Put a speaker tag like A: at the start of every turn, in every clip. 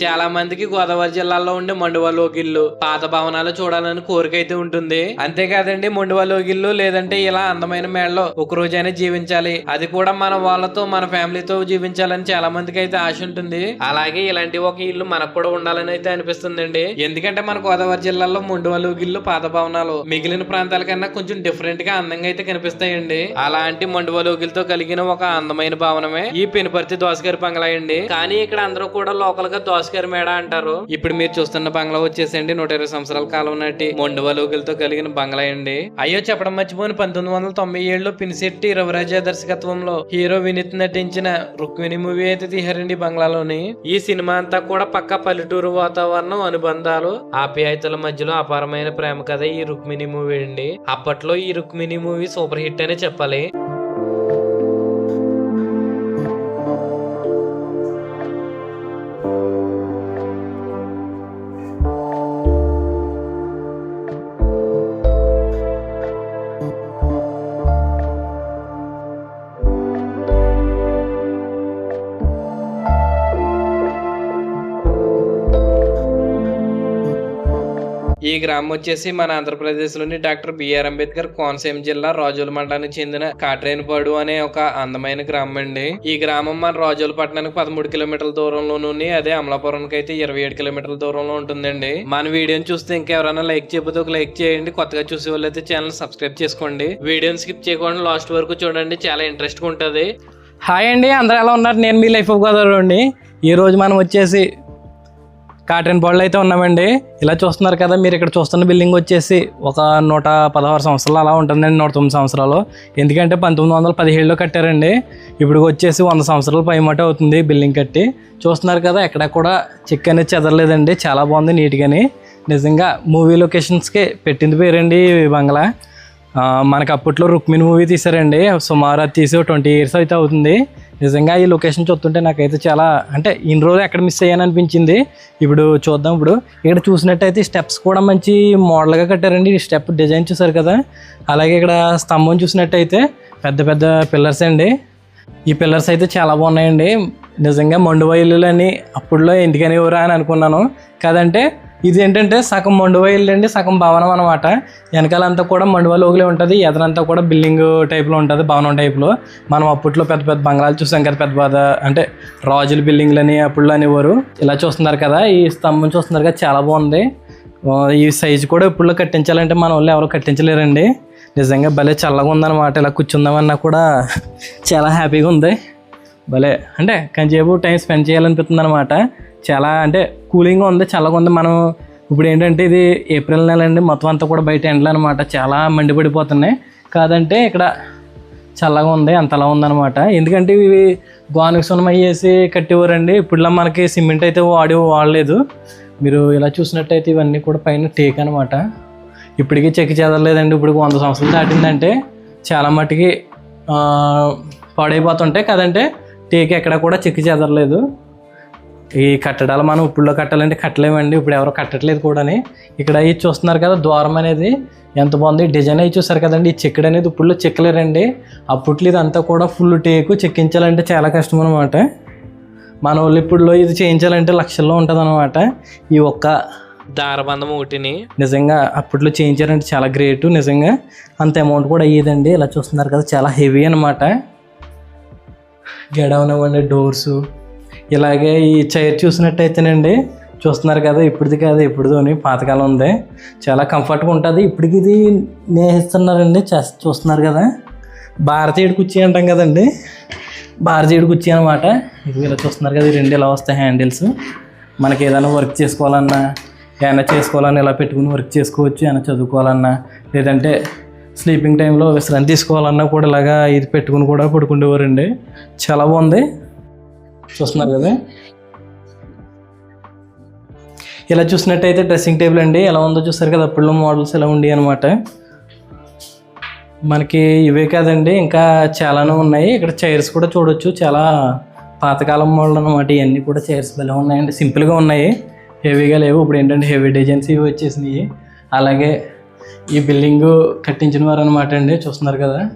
A: చాలా మందికి గోదావరి జిల్లాలో ఉండే మండువా లోగిళ్ళు పాత భవనాలు చూడాలని కోరిక అయితే ఉంటుంది. అంతేకాదండి మండువా లోగిళ్ళు లేదంటే ఇలా అందమైన మేడలో ఒక రోజైనా జీవించాలి. అది కూడా మన వాళ్ళతో మన ఫ్యామిలీతో జీవించాలని చాలా మందికి అయితే ఆశ ఉంటుంది. అలాగే ఇలాంటి ఒక ఇల్లు మనకు కూడా ఉండాలని అయితే అనిపిస్తుందండి. ఎందుకంటే మన గోదావరి జిల్లాలో మండువా లోగిళ్ళు పాత భవనాలు మిగిలిన ప్రాంతాల కన్నా కొంచెం డిఫరెంట్గా అందంగా అయితే కనిపిస్తాయండి. అలాంటి మండువా లోగిలతో కలిగిన ఒక అందమైన భవనమే ఈ పెనుపర్తి దోసగారి బంగ్లా అండి. కానీ ఇక్కడ అందరూ కూడా లోకల్గా భాస్కర్ మేడ అంటారు. ఇప్పుడు మీరు చూస్తున్న బంగ్లా వచ్చేసండి. నూట ఇరవై సంవత్సరాల కాలం నాటి మొండువ కలిగిన బంగ్లా అండి. అయ్యో చెప్పడం మర్చిపోయిన పంతొమ్మిది వందల తొంభై ఏడులో పినిశెట్టి రవిరాజ దర్శకత్వంలో హీరో వినీత్ నటించిన రుక్మిణి మూవీ అయితే తీహారండి బంగ్లాలోని. ఈ సినిమా అంతా కూడా పక్క పల్లెటూరు వాతావరణం అనుబంధాలు ఆప్యాయతల మధ్యలో అపారమైన ప్రేమ కథ ఈ రుక్మిణి మూవీ అండి. అప్పట్లో ఈ రుక్మిణి మూవీ సూపర్ హిట్ అనే చెప్పాలి. ఈ గ్రామం వచ్చేసి మన ఆంధ్రప్రదేశ్లోని డాక్టర్ బిఆర్ అంబేద్కర్ కోనసీమ జిల్లా రాజోల మండలానికి చెందిన కాట్రేనిపాడు అనే ఒక అందమైన గ్రామం అండి ఈ గ్రామం మన రాజోల పట్టణానికి పదమూడు కిలోమీటర్ల దూరంలోని అదే అమలాపురంకి అయితే ఇరవై ఏడు కిలోమీటర్ల దూరంలో ఉంటుందండి. మన వీడియోని చూస్తే ఇంకెవరైనా లైక్ చేయకపోతే ఒక లైక్ చేయండి. కొత్తగా చూసే వాళ్ళు ఛానల్ సబ్స్క్రైబ్ చేసుకోండి. వీడియోని స్కిప్ చేయకుండా లాస్ట్ వరకు చూడండి చాలా ఇంట్రెస్ట్గా ఉంటుంది.
B: హాయ్ అండి అందరూ ఎలా ఉన్నారు? నేను మీ లైఫ్ ఆఫ్ గోదావరి అండి. ఈరోజు మనం వచ్చేసి కాటన్ బాళ్ళు అయితే ఉన్నామండి. ఇలా చూస్తున్నారు కదా మీరు ఇక్కడ చూస్తున్న బిల్డింగ్ వచ్చేసి ఒక నూట పదహారు సంవత్సరాలు అలా ఉంటుందండి నూట తొమ్మిది సంవత్సరాలు. ఎందుకంటే పంతొమ్మిది వందల పదిహేడులో కట్టారండి. ఇప్పుడు వచ్చేసి వంద సంవత్సరాలు పైమట అవుతుంది బిల్డింగ్ కట్టి. చూస్తున్నారు కదా ఎక్కడ కూడా చెక్ అనేది చెదరలేదండి. చాలా బాగుంది నీట్గాని. నిజంగా మూవీ లొకేషన్స్కి పెట్టింది పేరండి బంగ్లా. మనకు అప్పట్లో రుక్మిణి మూవీ తీసారండి సుమారు అది తీసి ట్వంటీ ఇయర్స్ అయితే అవుతుంది. నిజంగా ఈ లొకేషన్ చూస్తుంటే నాకైతే చాలా అంటే ఇన్ని రోజులు ఎక్కడ మిస్ అయ్యాను అనిపించింది ఇప్పుడు చూద్దాం ఇప్పుడు. ఇక్కడ చూసినట్టయితే స్టెప్స్ కూడా మంచి మోడల్గా కట్టారండి. ఈ స్టెప్ డిజైన్ చూసారు కదా. అలాగే ఇక్కడ స్తంభం చూసినట్టయితే పెద్ద పెద్ద పిల్లర్స్ అండి. ఈ పిల్లర్స్ అయితే చాలా బాగున్నాయండి. నిజంగా మండువా ఇల్లులు అని అప్పుడులో ఎందుకని ఎవరా అని అనుకున్నాను. కాదంటే ఇది ఏంటంటే సగం మండువా ఇల్లండి సగం భవనం అనమాట వెనకాలంతా కూడా మండువా లోగులే ఉంటుంది ఎదరంతా కూడా బిల్డింగ్ టైప్లో ఉంటుంది భవనం టైప్లో మనం అప్పట్లో పెద్ద పెద్ద బంగ్లాలు చూసాం కదా పెద్ద పెద్ద అంటే రాజుల బిల్డింగ్లు అని అప్పుడు అనేవారు. ఇలా చూస్తున్నారు కదా ఈ స్తంభం చూస్తున్నారు కదా చాలా బాగుంది. ఈ సైజు కూడా ఇప్పుడు కట్టించాలంటే మన వాళ్ళు ఎవరు కట్టించలేరండి. నిజంగా భలే చల్లగా ఉందన్నమాట ఇలా కూర్చుందామన్నా కూడా చాలా హ్యాపీగా ఉంది. భలే అంటే కొంచెంసేపు టైం స్పెండ్ చేయాలనిపిస్తుంది అనమాట చాలా అంటే కూలింగ్గా ఉంది. చల్లగా ఉంది మనం ఇప్పుడు ఏంటంటే ఇది ఏప్రిల్ నెల అండి. మొత్తం అంతా కూడా బయట ఎండలు అనమాట చాలా మండిపడిపోతున్నాయి. కాదంటే ఇక్కడ చల్లగా ఉంది. అంతలా ఉందన్నమాట. ఎందుకంటే ఇవి గోనక సున్నం అయ్యేసి కట్టేవారండి. ఇప్పుడులా మనకి సిమెంట్ అయితే వాడి వాడలేదు. మీరు ఇలా చూసినట్టయితే ఇవన్నీ కూడా పైన టేక్ అనమాట ఇప్పటికీ చెక్కి చెదరలేదండి. ఇప్పుడు వంద సంవత్సరాలు దాటిందంటే చాలా మట్టుకి పాడైపోతుంటాయి. కదంటే టేక్ ఎక్కడ కూడా చెక్కి చెదరలేదు. ఈ కట్టడాలు మనం ఇప్పుడులో కట్టాలంటే కట్టలేమండి. ఇప్పుడు ఎవరు కట్టట్లేదు కూడాని. ఇక్కడ ఇది చూస్తున్నారు కదా ద్వారం అనేది ఎంత బాగుంది. డిజైన్ అయి చూసారు కదండి ఈ చెక్కడు అనేది ఇప్పుడులో చెక్కలేరండి. అప్పట్లో ఇదంతా కూడా ఫుల్ టేకు చెక్కించాలంటే చాలా కష్టం అనమాట మన వాళ్ళు ఇప్పుడులో ఇది చేయించాలంటే లక్షల్లో ఉంటుంది అనమాట ఈ ఒక్క
A: దారబంధం ఒకటిని.
B: నిజంగా అప్పట్లో చేయించారంటే చాలా గ్రేట్ నిజంగా. అంత అమౌంట్ కూడా అయ్యేదండి. ఇలా చూస్తున్నారు కదా చాలా హెవీ అనమాట గడవనివ్వండి డోర్సు. ఇలాగే ఈ చైర్ చూసినట్టయితేనండి చూస్తున్నారు కదా ఇప్పుడుది కాదు ఇప్పుడుదోని పాతకాలం ఉంది. చాలా కంఫర్ట్గా ఉంటుంది. ఇప్పటికి ఇది నేహిస్తున్నారండి చేస్- చూస్తున్నారు కదా. భారతీయుడు కుర్చీ అంటాం కదండి. భారతీయుడు కుర్చీ అనమాట ఇది ఇలా చూస్తున్నారు కదా ఈ రెండు ఇలా వస్తాయి హ్యాండిల్స్. మనకి ఏదైనా వర్క్ చేసుకోవాలన్నా ఏమైనా చేసుకోవాలన్నా ఇలా పెట్టుకుని వర్క్ చేసుకోవచ్చు ఏమైనా చదువుకోవాలన్నా లేదంటే స్లీపింగ్ టైంలో విశ్రాంతి తీసుకోవాలన్నా కూడా ఇలాగా ఇది పెట్టుకుని కూడా పడుకుండేవారండి. చాలా బాగుంది. చూస్తున్నారు కదా. ఇలా చూసినట్టయితే డ్రెస్సింగ్ టేబుల్ అండి. ఎలా ఉందో చూస్తారు కదా అప్పుడులో మోడల్స్ ఎలా ఉండి అనమాట మనకి ఇవే కాదండి ఇంకా చాలానే ఉన్నాయి. ఇక్కడ చైర్స్ కూడా చూడొచ్చు చాలా పాతకాలం మోడల్ అనమాట ఇవన్నీ కూడా చైర్స్ భలే ఉన్నాయండి సింపుల్గా ఉన్నాయి. హెవీగా లేవు. ఇప్పుడు ఏంటంటే హెవీ డిజైన్స్ ఇవి వచ్చేసినాయి. అలాగే ఈ బిల్డింగ్ కట్టించిన వారు అనమాట అండి చూస్తున్నారు కదా.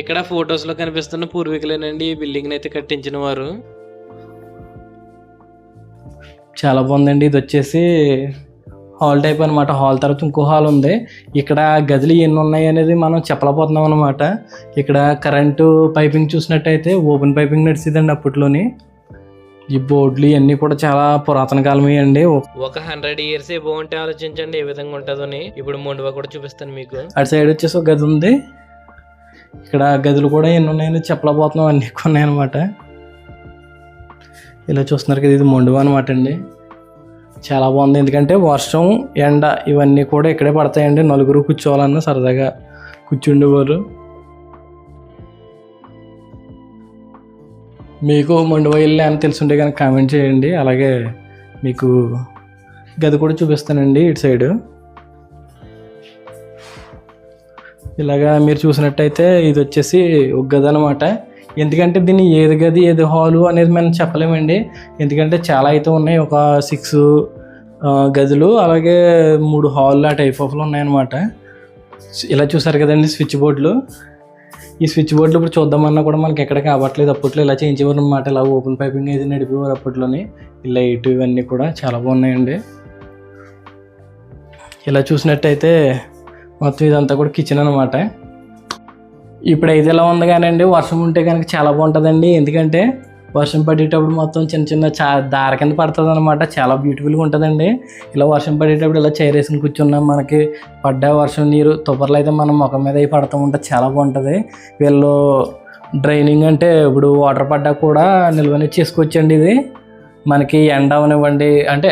A: ఇక్కడ ఫొటోస్లో కనిపిస్తున్న పూర్వీకులేనండి ఈ బిల్డింగ్ అయితే కట్టించిన వారు.
B: చాలా బాగుందండి. ఇది వచ్చేసి హాల్ టైప్ అనమాట హాల్ తర్వాత ఇంకో హాల్ ఉంది. ఇక్కడ గదులు ఎన్ని ఉన్నాయి అనేది మనం చెప్పలేకపోతున్నాం అనమాట ఇక్కడ కరెంటు పైపింగ్ చూసినట్టయితే ఓపెన్ పైపింగ్ నడిచిందండి అప్పట్లోని. ఈ బోర్డులు ఇవన్నీ కూడా చాలా పురాతన కాలమే అండి.
A: ఒక హండ్రెడ్ ఇయర్స్ ఏ బాగుంటే ఆలోచించండి ఏ విధంగా ఉంటుందని ఇప్పుడు మొండువ కూడా చూపిస్తాను మీకు.
B: అటు సైడ్ వచ్చేసి ఒక గది ఉంది ఇక్కడ గదులు కూడా ఎన్ని ఉన్నాయని చెప్పలేకపోతున్నాం. అన్నీ ఎక్కువ ఉన్నాయన్నమాట ఇలా చూస్తున్నారు కదా ఇది మొండువా అనమాట అండి. చాలా బాగుంది. ఎందుకంటే వర్షం ఎండ ఇవన్నీ కూడా ఇక్కడే పడతాయండి. నలుగురు కూర్చోవాలన్నా సరదాగా కూర్చుండేవారు. మీకు మండువా ఇల్లు అని తెలుసుంటే కనుక కామెంట్ చేయండి. అలాగే మీకు గది కూడా చూపిస్తానండి ఇటు సైడు. ఇలాగా మీరు చూసినట్టయితే ఇది వచ్చేసి ఒక గది అనమాట ఎందుకంటే దీన్ని ఏది గది ఏది హాలు అనేది మనం చెప్పలేమండి. ఎందుకంటే చాలా అయితే ఉన్నాయి. ఒక సిక్స్ గదులు అలాగే మూడు హాల్ ఆ టైప్ ఆఫ్లు ఉన్నాయన్నమాట. ఇలా చూసారు కదండి స్విచ్ బోర్డులు ఈ స్విచ్ బోర్డులు ఇప్పుడు చూద్దామన్నా కూడా మనకి ఎక్కడ కావట్లేదు అప్పట్లో ఇలా చేయించేవారు అనమాట ఇలా ఓపెన్ పైపింగ్ అయితే నడిపేవారు అప్పట్లోని. లైట్ ఇవన్నీ కూడా చాలా బాగున్నాయండి. ఇలా చూసినట్టయితే మొత్తం ఇదంతా కూడా కిచెన్ అనమాట ఇప్పుడు అయితే ఇలా ఉంది కానండి వర్షం ఉంటే కనుక చాలా బాగుంటుందండి. ఎందుకంటే వర్షం పడేటప్పుడు మొత్తం చిన్న చిన్న చా దార కింద పడుతుంది అనమాట చాలా బ్యూటిఫుల్గా ఉంటుందండి. ఇలా వర్షం పడేటప్పుడు ఇలా చైర్ వేసుకుని కూర్చున్నాం మనకి పడ్డ వర్షం నీరు తుపర్లు అయితే మనం ముఖం మీద అయి పడుతూ ఉంటే చాలా బాగుంటుంది. వీళ్ళు డ్రైనింగ్ అంటే ఇప్పుడు వాటర్ పడ్డా కూడా నిల్వని చేసుకోవచ్చండి ఇది. మనకి ఎండ అవనివ్వండి అంటే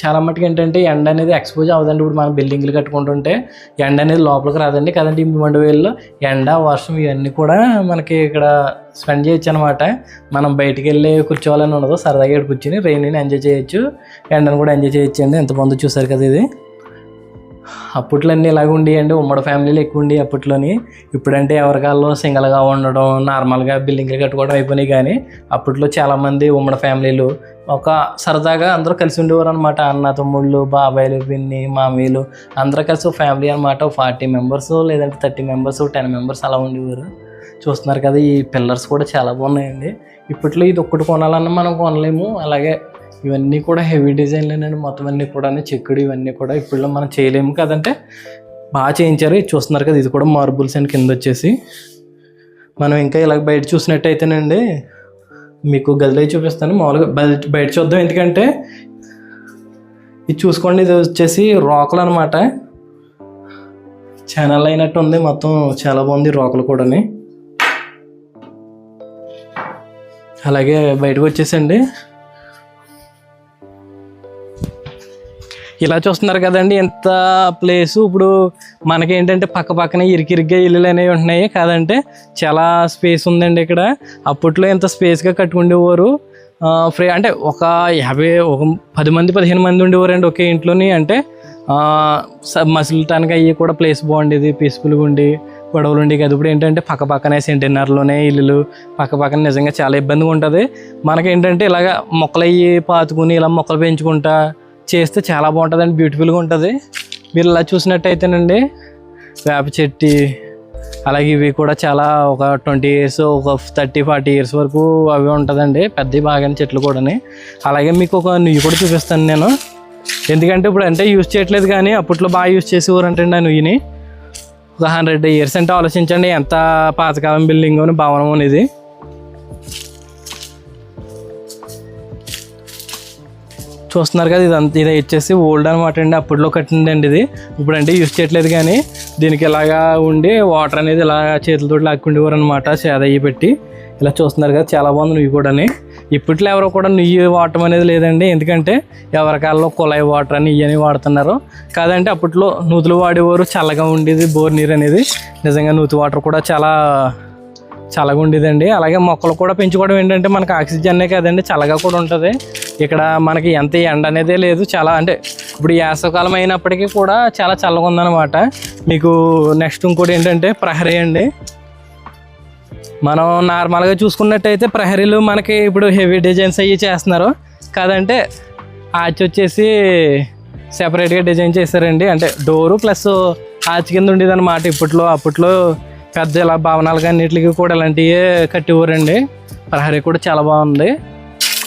B: చాలా మటుకు ఏంటంటే ఎండ అనేది ఎక్స్పోజ్ అవ్వదండి. ఇప్పుడు మనం బిల్డింగ్లు కట్టుకుంటుంటే ఎండ అనేది లోపలికి రాదండి. కదండి ఈ మండు వేలలో ఎండ వర్షం ఇవన్నీ కూడా మనకి ఇక్కడ స్పెండ్ చేయొచ్చు అనమాట మనం బయటికి వెళ్ళి కూర్చోవాలని ఉండదు. సరదాగా ఇక్కడ కూర్చొని రెయిన్ ఎంజాయ్ చేయొచ్చు. ఎండను కూడా ఎంజాయ్ చేయొచ్చు అండి ఎంతమంది చూసారు కదా ఇది. అప్పట్లో అన్నీ ఇలాగ ఉండేయండి ఉమ్మడి ఫ్యామిలీలు ఎక్కువ ఉండి అప్పట్లోని ఇప్పుడంటే ఎవరికాల్లో సింగిల్గా ఉండడం నార్మల్గా బిల్డింగ్లు కట్టుకోవడం అయిపోయినాయి కానీ అప్పట్లో చాలామంది ఉమ్మడి ఫ్యామిలీలు ఒక సరదాగా అందరూ కలిసి ఉండేవారు అనమాట అన్న తమ్ముళ్ళు బాబాయిలు పిన్ని మామీలు అందరూ కలిసి ఒక ఫ్యామిలీ అనమాట ఫార్టీ మెంబర్స్ లేదంటే థర్టీ మెంబర్స్ టెన్ మెంబర్స్ అలా ఉండేవారు. చూస్తున్నారు కదా ఈ పిల్లర్స్ కూడా చాలా బాగున్నాయండి. ఇప్పట్లో ఇది ఒక్కటి కొనాలన్నా మనం కొనలేము. అలాగే ఇవన్నీ కూడా హెవీ డిజైన్లేనండి మొత్తం అన్నీ కూడా చెక్కుడు ఇవన్నీ కూడా ఇప్పుడు మనం చేయలేము కదంటే బాగా చేయించారు. ఇది చూస్తున్నారు కదా ఇది కూడా మార్బుల్స్ అని కింద వచ్చేసి. మనం ఇంకా ఇలా బయట చూసినట్టయితేనండి మీకు గదిలో చూపిస్తాను. మామూలుగా బయట బయట చూద్దాం. ఎందుకంటే ఇది చూసుకోండి ఇది వచ్చేసి రోకలు అనమాట ఛానల్ అయినట్టు ఉంది మొత్తం చాలా బాగుంది రోకలు కూడాని. అలాగే బయటకు వచ్చేసండి. ఇలా చూస్తున్నారు కదండి ఇంత ప్లేసు ఇప్పుడు మనకేంటంటే పక్క పక్కనే ఇరికిరిగ్గా ఇల్లులు అనేవి ఉంటున్నాయి కాదంటే చాలా స్పేస్ ఉందండి ఇక్కడ. అప్పట్లో ఇంత స్పేస్గా కట్టుకుండేవారు. ఫ్రీ అంటే ఒక యాభై ఒక పది మంది పదిహేను మంది ఉండేవారండి ఒకే ఇంట్లోని. అంటే ఆ, అయ్యి కూడా ప్లేస్ బాగుండేది పీస్ఫుల్గా ఉండి గొడవలు ఉండి కదా. ఇప్పుడు ఏంటంటే పక్క పక్కనే సెంటెన్నర్లోనే ఇల్లులు పక్క పక్కన నిజంగా చాలా ఇబ్బందిగా ఉంటుంది. మనకేంటంటే ఇలాగ మొక్కలు అయ్యి పాతుకుని ఇలా మొక్కలు పెంచుకుంటా చేస్తే చాలా బాగుంటుందండి బ్యూటిఫుల్గా ఉంటుంది. మీరు ఇలా చూసినట్టయితేనండి వేప చెట్టి అలాగే ఇవి కూడా చాలా ఒక ట్వంటీ ఇయర్స్ ఒక థర్టీ ఫార్టీ ఇయర్స్ వరకు అవి ఉంటుందండి పెద్దవి బాగానే చెట్లు కూడాని. అలాగే మీకు ఒక నుయ్యి కూడా చూపిస్తాను నేను. ఎందుకంటే ఇప్పుడు అంటే యూజ్ చేయట్లేదు కానీ అప్పట్లో బాగా యూజ్ చేసేవారంటే ఆ నుయ్యిని. ఒక హండ్రెడ్ ఇయర్స్ అంటే ఆలోచించండి ఎంత పాతకాలం బిల్డింగ్ అని భవనం అనేది. చూస్తున్నారు కదా ఇది ఇది వచ్చేసి ఓల్డ్ అనమాట అండి. అప్పట్లో కట్టిందండి ఇది. ఇప్పుడు అంటే యూజ్ చేయట్లేదు కానీ దీనికి ఇలాగా ఉండి వాటర్ అనేది ఇలా చేతులతో లాక్కుండేవారు అనమాట సేదయ్యి పెట్టి. ఇలా చూస్తున్నారు కదా చాలా బాగుంది నువ్వు కూడా ఇప్పట్లో ఎవరు కూడా నుయ్యి వాడటం అనేది లేదండి. ఎందుకంటే ఎవరికాలలో కుళాయి వాటర్ అని ఇవన్నీ వాడుతున్నారు. కాదంటే అప్పట్లో నూతులు వాడేవారు చల్లగా ఉండేది బోర్ నీరు అనేది. నిజంగా నూతి వాటర్ కూడా చాలా చల్లగా ఉండేదండి అలాగే మొక్కలు కూడా పెంచుకోవడం ఏంటంటే మనకి ఆక్సిజన్నే కదండి చల్లగా కూడా ఉంటుంది. ఇక్కడ మనకి ఎంత ఎండ అనేదే లేదు. చాలా అంటే ఇప్పుడు వేసవకాలం అయినప్పటికీ కూడా చాలా చల్లగా ఉందన్నమాట. మీకు నెక్స్ట్ ఇంకోటి ఏంటంటే ప్రహరీ అండి. మనం నార్మల్గా చూసుకున్నట్టయితే ప్రహరీలు మనకి ఇప్పుడు హెవీ డిజైన్స్ అవి చేస్తున్నారు. కాదంటే ఆచి వచ్చేసి సెపరేట్గా డిజైన్ చేశారండి. అంటే డోరు ప్లస్ ఆచి కింద ఉండేదన్నమాట ఇప్పట్లో. అప్పట్లో పెద్ద ఇలా భవనాలు అన్నిటికి కూడా ఇలాంటివి కట్టివ్వరండి ప్రహరీ కూడా చాలా బాగుంది.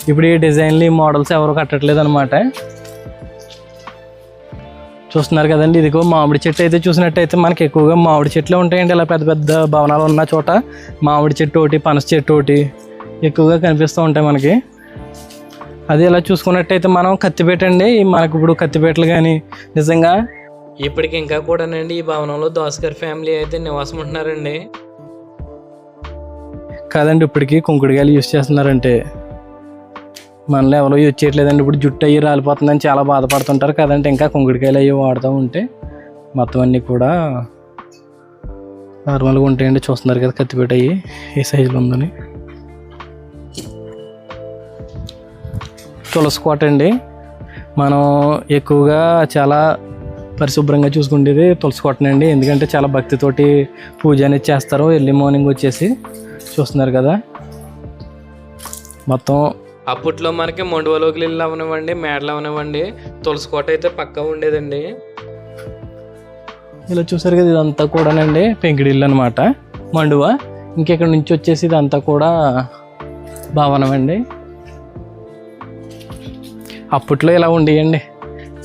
B: ఇప్పుడు ఈ డిజైన్లు ఈ మోడల్స్ ఎవరు కట్టట్లేదు అనమాట చూస్తున్నారు కదండి ఇదిగో మామిడి చెట్టు అయితే చూసినట్టయితే మనకి ఎక్కువగా మామిడి చెట్లు ఉంటాయండి. ఇలా పెద్ద పెద్ద భవనాలు ఉన్న చోట మామిడి చెట్టు ఒకటి పనస చెట్టు ఒకటి ఎక్కువగా కనిపిస్తూ ఉంటాయి మనకి. అది ఇలా చూసుకున్నట్టయితే మనం కత్తిపేట అండి. మనకి ఇప్పుడు కత్తిపేటలు కానీ నిజంగా
A: ఇప్పటికి ఇంకా కూడానండి ఈ భవనంలో దోస్కర్ ఫ్యామిలీ అయితే నివాసం ఉంటున్నారండి.
B: కాదండి ఇప్పటికీ కుంకుడుకాయలు యూజ్ చేస్తున్నారంటే. మనలో ఎవరో యూజ్ చేయట్లేదండి ఇప్పుడు జుట్టు అయ్యి రాలిపోతుందని చాలా బాధపడుతుంటారు కదంటే ఇంకా కుంకుడుకాయలు అయ్యి వాడుతూ ఉంటే. మొత్తం అన్నీ కూడా నార్మల్గా ఉంటాయండి చూస్తున్నారు కదా కత్తిపేట అయ్యి ఏ సైజులో ఉందని. తులసి కోట అండి. మనం ఎక్కువగా చాలా పరిశుభ్రంగా చూసుకునేది తులసి కోటనండి ఎందుకంటే చాలా భక్తితోటి పూజ అనేది చేస్తారు. ఎర్లీ మార్నింగ్ వచ్చేసి చూస్తున్నారు కదా. మొత్తం
A: అప్పట్లో మనకి మొండువలోకి ఇల్లు అవనివ్వండి మేడలు అవనివ్వండి తులసి కోట అయితే పక్కా ఉండేదండి.
B: ఇలా చూసారు కదా ఇదంతా కూడానండి పెంకిడిల్లు అనమాట మండువ. ఇంకెక్కడి నుంచి వచ్చేసి ఇదంతా కూడా భవనం అండి. అప్పట్లో ఇలా ఉండేయండి.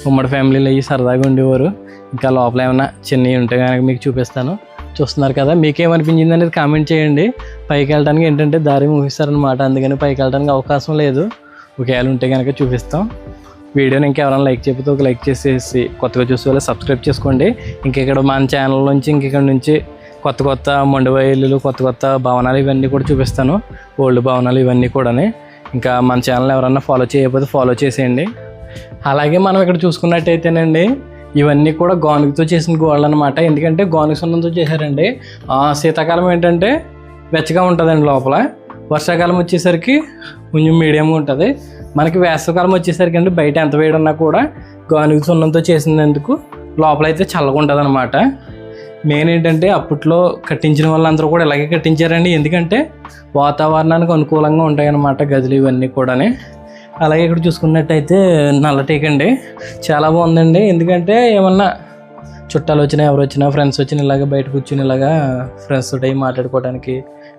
B: ఉమ్మడి ఫ్యామిలీలో అయ్యి సరదాగా ఉండేవారు. ఇంకా లోపల ఏమైనా చిన్నవి ఉంటే కనుక మీకు చూపిస్తాను. చూస్తున్నారు కదా మీకేమనిపించింది అనేది కామెంట్ చేయండి. పైకి వెళ్ళడానికి ఏంటంటే దారి మూపిస్తారనమాట అందుకని పైకి వెళ్ళడానికి అవకాశం లేదు. ఒకవేళ ఉంటే కనుక చూపిస్తాం. వీడియోని ఇంకెవరైనా లైక్ చెబితే ఒక లైక్ చేసేసి కొత్తగా చూసే వాళ్ళు సబ్స్క్రైబ్ చేసుకోండి. ఇంకెక్కడ మన ఛానల్ నుంచి ఇంకెక్కడ నుంచి కొత్త కొత్త మండువాయిలు కొత్త కొత్త భవనాలు ఇవన్నీ కూడా చూపిస్తాను. ఓల్డ్ భవనాలు ఇవన్నీ కూడా ఇంకా మన ఛానల్ ఎవరన్నా ఫాలో చేయకపోతే ఫాలో చేసేయండి. అలాగే మనం ఇక్కడ చూసుకున్నట్టయితేనండి ఇవన్నీ కూడా గానుగతో చేసిన గోడలు అనమాట ఎందుకంటే గానుగ సున్నంతో చేశారండి. ఆ, శీతాకాలం ఏంటంటే వెచ్చగా ఉంటుందండి లోపల. వర్షాకాలం వచ్చేసరికి కొంచెం మీడియంగా ఉంటుంది. మనకి వేసవకాలం వచ్చేసరికి అండి బయట ఎంత వేడి ఉన్నా కూడా గానుగ సున్నంతో చేసినందుకు లోపల అయితే చల్లగా ఉంటుంది అనమాట మెయిన్ ఏంటంటే అప్పట్లో కట్టించిన వాళ్ళందరూ కూడా ఇలాగే కట్టించారండి. ఎందుకంటే వాతావరణానికి అనుకూలంగా ఉంటాయన్నమాట గదులు ఇవన్నీ కూడాని. అలాగే ఇక్కడ చూసుకున్నట్టయితే నల్ల టేక్ అండి. చాలా బాగుందండి. ఎందుకంటే ఏమన్నా చుట్టాలు వచ్చినా ఎవరు వచ్చినా ఫ్రెండ్స్ వచ్చినా ఇలాగ బయట కూర్చుని ఇలాగా ఫ్రెండ్స్ తోటి మాట్లాడుకోవడానికి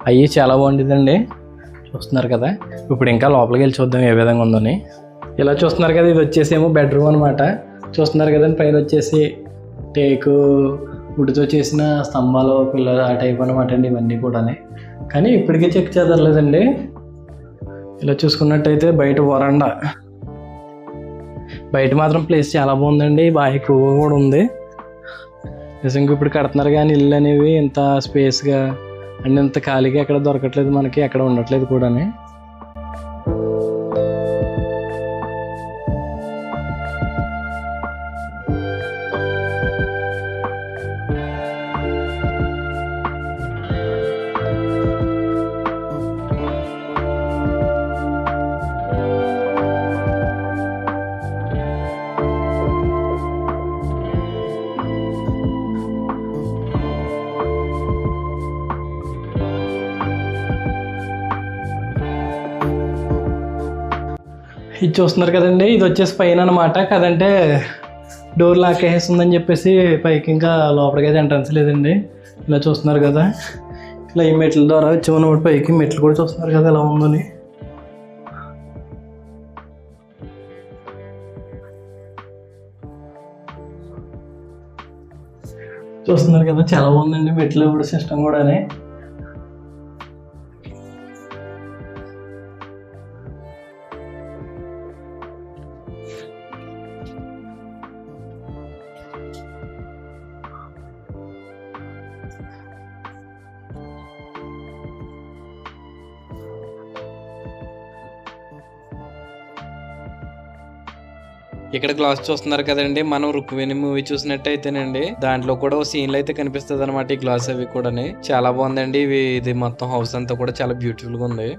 B: అయ్యి చాలా బాగుండేదండి చూస్తున్నారు కదా. ఇప్పుడు ఇంకా లోపలికి వెళ్ళి చూద్దాం ఏ విధంగా ఉందని. ఇలా చూస్తున్నారు కదా ఇది వచ్చేసి ఏమో బెడ్రూమ్ అనమాట చూస్తున్నారు కదండి పైన వచ్చేసి టేకు ఉడితో చేసిన స్తంభాలు పిల్లలు ఆ టైప్ అనమాట అండి ఇవన్నీ కూడా కానీ ఇప్పటికే చెక్ చేద్దర్లేదండి ఇలా చూసుకున్నట్టయితే బయట వరండా. బయట మాత్రం ప్లేస్ చాలా బాగుందండి. బాగా ఎక్కువగా కూడా ఉంది. నిజంగా ఇప్పుడు కడుతున్నారు కానీ ఇల్లు అనేవి ఇంత స్పేస్గా అండ్ ఇంత ఖాళీగా ఎక్కడ దొరకట్లేదు మనకి ఎక్కడ ఉండట్లేదు కూడాని. ఇది చూస్తున్నారు కదండి. ఇది వచ్చేసి పైన అనమాట కదంటే డోర్ లాక్ వేస్తుందని చెప్పేసి పైకి ఇంకా లోపలికి అయితే ఎంట్రన్స్ లేదండి. ఇలా చూస్తున్నారు కదా. ఇలా ఈ మెట్ల ద్వారా వచ్చామన్నమాట పైకి. మెట్లు కూడా చూస్తున్నారు కదా ఎలా ఉందని. చూస్తున్నారు కదా చాలా బాగుందండి మెట్లు కూడా సిస్టమ్ కూడానే.
A: ఇక్కడ గ్లాస్ చూస్తున్నారు కదండి. మనం రుక్మిణి మూవీ చూసినట్టయితేనండి దాంట్లో కూడా ఓ సీన్లు అయితే కనిపిస్తుంది అనమాట ఈ గ్లాస్ అవి కూడా చాలా బాగుందండి. ఇవి ఇది మొత్తం హౌస్ అంతా కూడా చాలా బ్యూటిఫుల్గా ఉంది.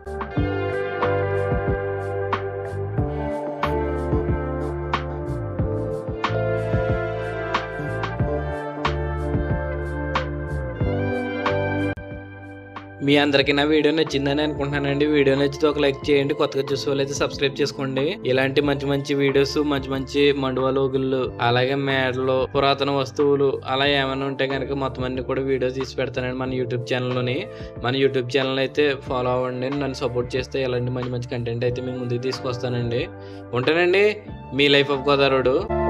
A: మీ అందరికీ నా వీడియో నచ్చిందని అనుకుంటున్నానండి. వీడియో నచ్చితే ఒక లైక్ చేయండి. కొత్తగా చూసే వాళ్ళైతే సబ్స్క్రైబ్ చేసుకోండి. ఇలాంటి మంచి మంచి వీడియోస్ మంచి మంచి మండువలోగులు అలాగే మేడలు పురాతన వస్తువులు అలా ఏమైనా ఉంటే కనుక మొత్తం అన్ని కూడా వీడియోస్ తీసి పెడతానండి మన యూట్యూబ్ ఛానల్లోని. మన యూట్యూబ్ ఛానల్ అయితే ఫాలో అవ్వండి. నన్ను సపోర్ట్ చేస్తే ఇలాంటి మంచి మంచి కంటెంట్ అయితే మేము ముందుకు తీసుకొస్తానండి. ఉంటానండి. మీ లైఫ్ ఆఫ్ గోదావరుడు.